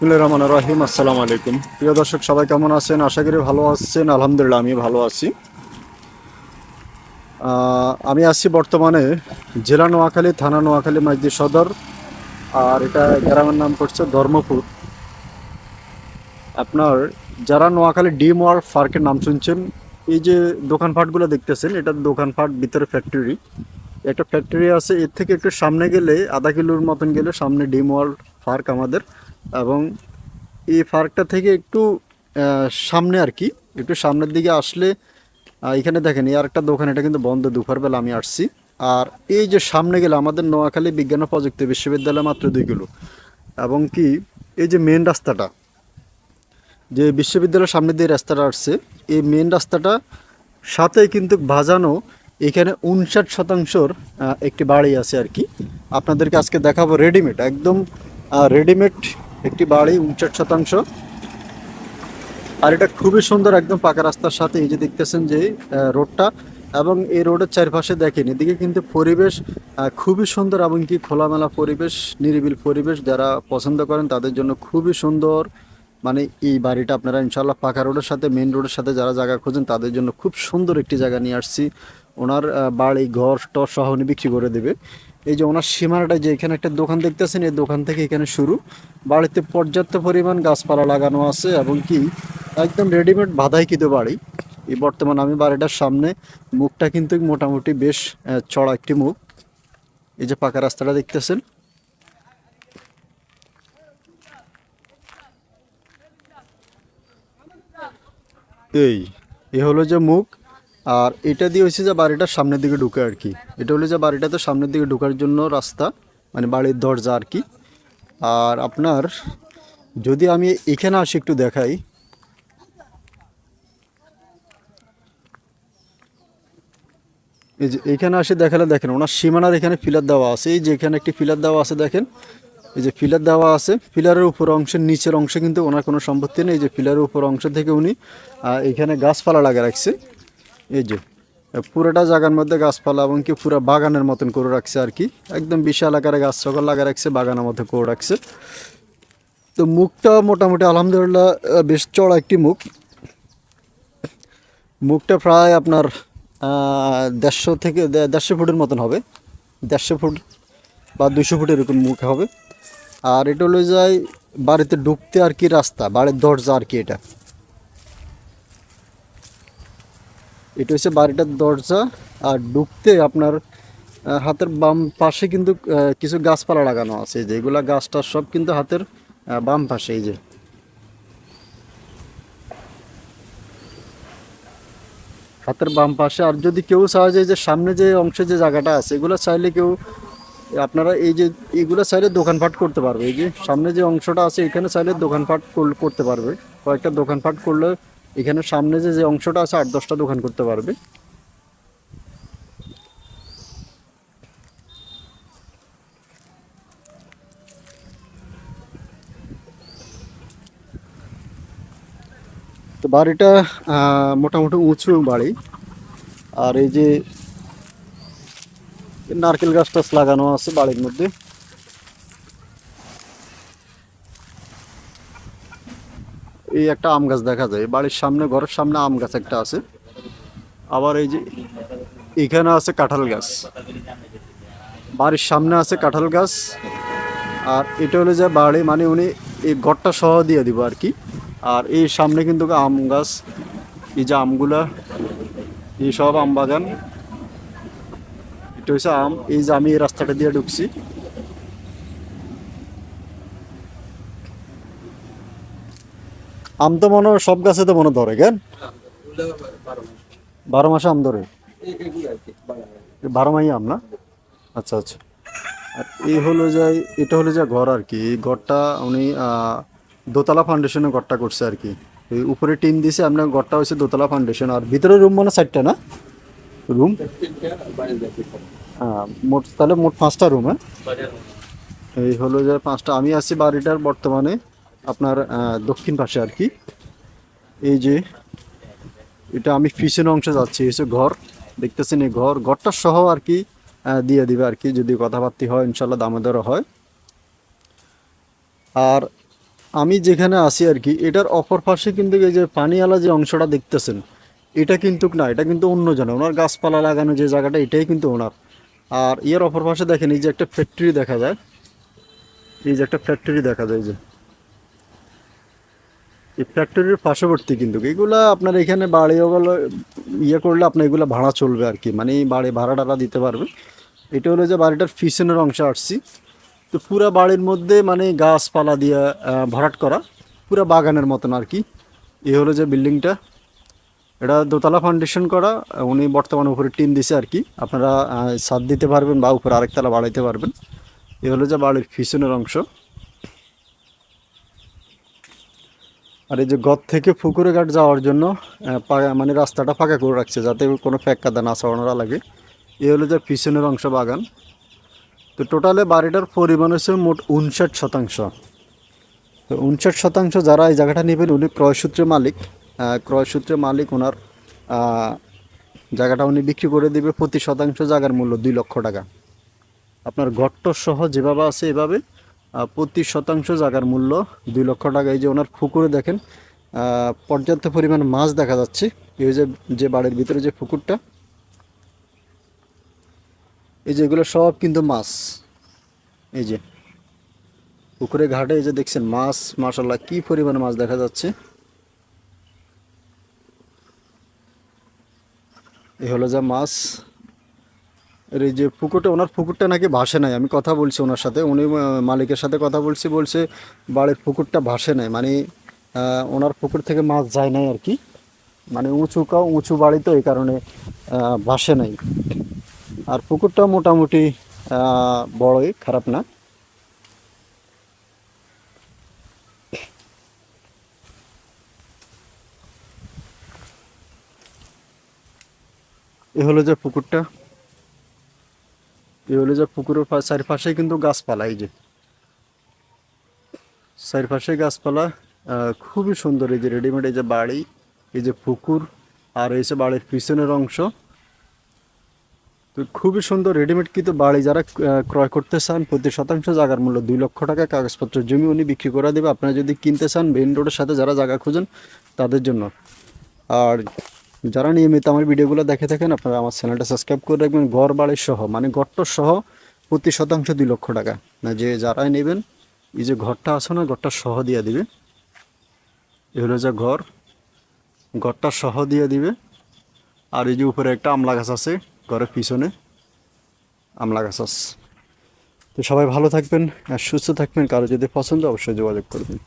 রহমানির রহিম আসসালামু আলাইকুম প্রিয় দর্শক, সবাই কেমন আছেন? আশা করি ভালো আছেন। আলহামদুলিল্লাহ আমি ভালো আছি। আমি আছি বর্তমানে জেলা নোয়াখালী, থানা নোয়াখালী মাইজি সদর। আর এটা গ্রামের নাম পড়ছে ধর্মপুর। আপনার যারা নোয়াখালী ডি মোয়ার পার্কের নাম শুনছেন, এই যে দোকানপাটগুলো দেখতেছেন, এটা দোকানপাট, ভিতরে ফ্যাক্টরি। একটা ফ্যাক্টরি আছে, এর থেকে একটু সামনে গেলে, আধা কিলোর মতন গেলে সামনে ডিম ওয়ার্ল্ড পার্ক আমাদের। এবং এই পার্কটা থেকে একটু সামনে আর কি, একটু সামনের দিকে আসলে এখানে দেখেন, এই আরেকটা দোকান, এটা কিন্তু বন্ধ দুপুরবেলা আমি আসছি। আর এই যে সামনে গেলে আমাদের নোয়াখালী বিজ্ঞান ও প্রযুক্তি বিশ্ববিদ্যালয় মাত্র দুই কিলো। এবং কি, এই যে মেন রাস্তাটা, যে বিশ্ববিদ্যালয়ের সামনে দিয়ে রাস্তাটা আসছে, এই মেন রাস্তাটা সাথে কিন্তু ভাজানো এখানে উনষাট শতাংশর একটি বাড়ি আছে আর কি। আপনাদেরকে আজকে দেখাবো রেডিমেড একদম রেডিমেড একটি বাড়ি, উনষাট শতাংশ। আর এটা খুবই সুন্দর একদম পাকা রাস্তার সাথে এই যে দেখতেছেন যে রোডটা। এবং এই রোডের চারপাশে দেখেন, এদিকে কিন্তু পরিবেশ খুবই সুন্দর এবং কি খোলামেলা পরিবেশ, নিরিবিল পরিবেশ যারা পছন্দ করেন তাদের জন্য খুবই সুন্দর। মানে এই বাড়িটা আপনারা ইনশাল্লাহ পাকা রোডের সাথে মেন রোডের সাথে যারা জায়গা খোঁজেন তাদের জন্য খুব সুন্দর একটি জায়গা নিয়ে আসছি। ওনার বাড়ি, ঘর, টর সহ উনি বিক্রি করে দেবে। এই যে ওনার সীমানাটা যে এখানে একটা দোকান দেখতেছেন, এই দোকান থেকে এখানে শুরু। বাড়িতে পর্যাপ্ত পরিমাণ গাছপালা লাগানো আছে এবং কি একদম রেডিমেড বাধাইকৃত বাড়ি। এই বর্তমান আমি বাড়িটার সামনে মুখটা কিন্তু মোটামুটি বেশ চড়া একটি মুখ। এই যে পাকা রাস্তাটা দেখতেছেন। এই, এ হলো যে মুখ। আর এটা দিয়ে হচ্ছে যে বাড়িটার সামনের দিকে ঢুকে আর কি। এটা হলো যে বাড়িটাতে সামনের দিকে ঢোকার জন্য রাস্তা মানে বাড়ির দরজা আর কি। আর আপনার, যদি আমি এখানে আসি একটু দেখাই। এই যে এখানে আসে দেখালে দেখেন, ওনার সীমানার এখানে ফিলার দেওয়া আছে। এই যে এখানে একটি ফিলার দেওয়া আছে, দেখেন। এই যে ফিলার দেওয়া আছে, ফিলারের উপর অংশের নিচের অংশে কিন্তু ওনার কোনো সম্পত্তি নেই। এই যে ফিলারের উপর অংশ থেকে উনি এখানে গাছপালা লাগা রাখছে। এই যে পুরোটা জায়গার মধ্যে গাছপালা এবং কি পুরো বাগানের মতন করে রাখছে আর কি। একদম বিশাল আকারে গাছ সকল লাগা রাখছে, বাগানের মধ্যে করে রাখছে। তো মুখটা মোটামুটি আলহামদুলিল্লাহ বেশ চড়া একটি মুখ। মুখটা প্রায় আপনার দেড়শো থেকে দেড়শো ফুটের মতন হবে। দেড়শো ফুট বা দুশো ফুট এরকম মুখ হবে। আর এটা হলো যায় বাড়িতে ঢুকতে আর কি রাস্তা, বাড়ির দরজা আর কি এটা। এটা হচ্ছে বাড়িটার দরজা, আর ঢুকতে আপনার হাতের বাম পাশে কিন্তু কিছু গাছপালা লাগানো আছে। যেগুলা গাছটা সব কিন্তু হাতের বাম পাশে, এই যে। হাতের বাম পাশে, আর যদি কেউ চায় যে যে সামনে যে অংশে যে জায়গাটা আছে, এগুলো চাইলে কেউ, আপনারা এই যে, এগুলো চাইলে দোকানপাট করতে পারবে। এই যে সামনে যে অংশটা আছে, এখানে চাইলে দোকানপাট কর- করতে পারবে। কয়েকটা দোকানপাট করলে এখানে সামনে যে যে অংশটা আছে, আট দশটা দোকান করতে পারবে। তো বাড়িটা মোটামুটি উঁচু বাড়ি। আর এই যে, নারকেল গাছ টাছ লাগানো আছে বাড়ির মধ্যে। এই একটা আম গাছ দেখা যায়। বাড়ির সামনে, ঘরের সামনে আম গাছ একটা আছে। আবার এই যে এখানে আছে কাঁঠাল গাছ। বাড়ির সামনে আছে কাঁঠাল গাছ। আর এটা হলো যে বাড়ি মানে উনি এই ঘরটা সহ দিয়ে দিব আর কি। আর এই সামনে কিন্তু আম গাছ। এই যে আমগুলা, এই সব আম বাগান। এটা হচ্ছে আম। এই যে আমি এই রাস্তাটা দিয়ে ঢুকছি। আম তো মনে হয় সব গাছে তো মনে ধরে, কেন? বারো মাসে আম ধরে। বারো মাই আম না? আচ্ছা আচ্ছা। আর এই হলো যে, এটা হলো যে ঘর আর কি। ঘরটা উনি দোতলা ফাউন্ডেশনে ঘরটা করছে আর কি। এই উপরে টিন দিছে, আপনার ঘরটা হচ্ছে দোতলা ফাউন্ডেশন আর ভিতরে রুম মানে চারটা না? রুম হ্যাঁ মোট, তাহলে মোট পাঁচটা রুম হ্যাঁ? এই হলো যে পাঁচটা। আমি আছি বাড়িটার বর্তমানে। আপনার দক্ষিণ পাশে আর কি। এই যে, এটা আমি পিছনে অংশে যাচ্ছি হচ্ছে ঘর। দেখতেছেন এই ঘর, ঘরটা সহ আর কি দিয়ে দিবে আর কি, যদি কথাবার্তি হয় ইনশাল্লাহ দামে দরও হয়। আর আমি যেখানে আছি আর কি, এটার অপর পাশে কিন্তু এই যে পানিওয়ালা যে অংশটা দেখতেছেন, এটা কিন্তু না, এটা কিন্তু অন্য জন ওনার গাছপালা লাগানো যে জায়গাটা, এটাই কিন্তু ওনার। আর এর অপর পাশে দেখেন, এই যে একটা ফ্যাক্টরি দেখা যায়। এই যে একটা ফ্যাক্টরি দেখা যায় যে। এই ফ্যাক্টরির পার্শ্ববর্তী কিন্তু। এগুলা আপনার এখানে বাড়ি ওগুলো ইয়ে করলে আপনার এগুলো ভাড়া চলবে আর কি। মানে বাড়ি ভাড়া দিতে পারবে। এটা হলো যে বাড়িটার পিছনের অংশে আসছি। তো পুরা বাড়ির মধ্যে মানে গাছপালা দিয়ে ভরাট করা। পুরা বাগানের মতন আর কি। এ হলো যে বিল্ডিংটা। এটা দোতলা ফাউন্ডেশন করা। উনি বর্তমানে উপরে টিন দিছে আর কি। আপনারা সাদ দিতে পারবেন বা উপরে আরেকতলা বাড়াইতে পারবেন। এ হলো যে বাড়ির পিছনের অংশ। আর এই যে গদ থেকে পুকুরে ঘাট যাওয়ার জন্য মানে রাস্তাটা ফাঁকা করে রাখছে যাতে কোনো ফ্যাক কাদা না ছড়ানো লাগে। এ হলো যে পিছনের অংশ বাগান। তো টোটালে বাড়িটার পরিমাণ হচ্ছে মোট উনষাট শতাংশ। তো উনষাট শতাংশ যারা এই জায়গাটা নেবেন, উনি ক্রয়সূত্রে মালিক। ক্রয়সূত্রে মালিক, ওনার জায়গাটা উনি বিক্রি করে দেবে প্রতি শতাংশ জায়গার মূল্য দুই লক্ষ টাকা। আপনার ঘট্ট সহ যেভাবে আছে এভাবে প্রতি শতাংশ জায়গার মূল্য, দুই লক্ষ টাকা। এই যে ওনার পুকুরে দেখেন পর্যাপ্ত পরিমাণ মাছ দেখা যাচ্ছে। এই যে যে বাড়ির ভিতরে যে পুকুরটা, এই যে এগুলো সব কিন্তু মাছ। এই যে, পুকুরে ঘাটে এই যে দেখছেন মাছ মাশাল্লাহ কি পরিমাণ মাছ দেখা যাচ্ছে। এই হলো যা মাছ। এই যে পুকুরটা, ওনার পুকুরটা নাকি ভাসে নাই, আমি কথা বলছি ওনার সাথে, উনি মালিকের সাথে কথা বলছি, বলছে বাড়ির পুকুরটা ভাসে নাই মানে ওনার পুকুর থেকে মাছ যায় নাই আর কি মানে উঁচু কা, উঁচু বাড়ি তো এই কারণে ভাসে নাই। আর পুকুরটা মোটামুটি বড়ই, খারাপ না। এ হলো যে পুকুরটা। এ হলো যে পুকুরের চারিপাশে কিন্তু গাছপালা, এই যে। চারিপাশে গাছপালা খুবই সুন্দর, এই যে রেডিমেড এই যে বাড়ি, এই যে পুকুর, আর এই যে বাড়ির পিছনের অংশ। তো খুবই সুন্দর রেডিমেড কিন্তু বাড়ি, যারা ক্রয় করতে চান, প্রতি শতাংশ জায়গার মূল্য দুই লক্ষ টাকা কাগজপত্র জমি উনি বিক্রি করে দেবে। আপনারা যদি কিনতে চান মেইন রোডের সাথে যারা জায়গা খুঁজেন, তাদের জন্য। আর যারা নিয়মিত আমার ভিডিওগুলো দেখে থাকেন, আপনারা আমার চ্যানেলটা সাবস্ক্রাইব করে রাখবেন। ঘর বাড়ির সহ মানে ঘরটা সহ প্রতি শতাংশ দুই লক্ষ টাকা। না যে যারাই নেবেন, এই যে ঘরটা আছে না, ঘরটা সহ দিয়ে দিবে। এ হলো যে ঘর। ঘরটা সহ দিয়ে দিবে। আর এই যে উপরে একটা আমলা গাছ আছে, ঘরের পিছনে আমলা গাছ আছে। তো সবাই ভালো থাকবেন আর সুস্থ থাকবেন। কারও যদি পছন্দ অবশ্যই যোগাযোগ করবেন।